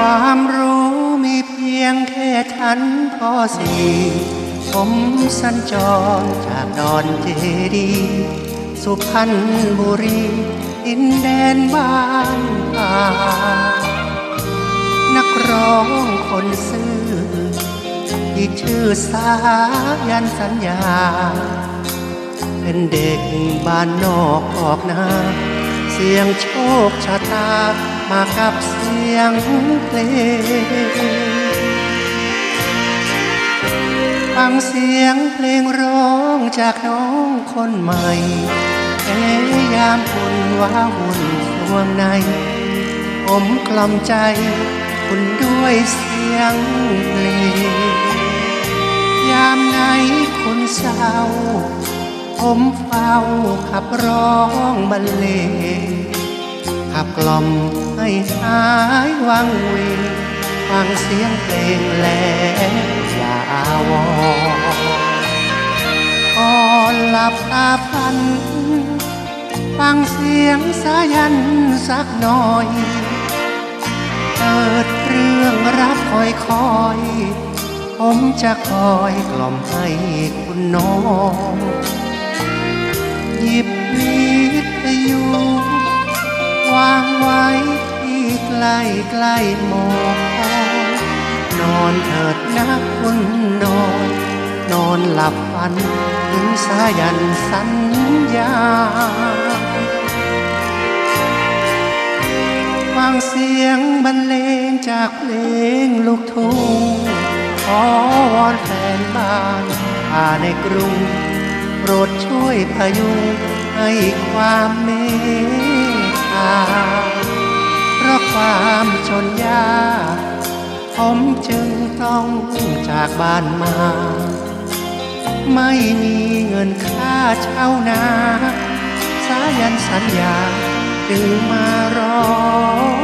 ความรู้มีเพียงแค่ทันพอสี่ผมสัญจรจากดอนเจดี สุพรรณบุรีอินแดนบ้านป่านักร้องคนซื่อที่ชื่อสายันสัญญา เป็นเด็กบ้านนอกออกนา เสียงโชคชะตา มากับเสียงเพลงฟังเสียงเพลงร้องจากน้องคนใหม่ เอยามคุณว้าวุ่นสวงใน ผมกล่อมใจ คุณด้วยเสียงเพลง ยามไหนคุณเศร้า ผมเฝ้าขับร้องบรรเลง ขับกล่อมให้หายวังเวงฟังเสียงเพลงแล้วอย่าอาวรณ์ก่อนหลับตาพัน ฟังเสียงสายันสักหน่อย เปิดเรื่องรักคอยคอยผมจะคอยกล่อมให้คุณน้อง หยิบวิทยุวางไว้ที่ใก ล้ใกล้หมอนนอนเถิดนะคุณนอน นอนหลับฝันถึงสายันสัญญาฟังเสียงบรรเลงจากเพลงลูกทุ่งขอวอนแฟนบ้านพาในกรุง โปรดช่วยพยุงให้ความเมตามชนยา ผมจึงต้องจากบ้านมา ไม่มีเงินค่าเช่านา สายันสัญญาจึงมาร้อง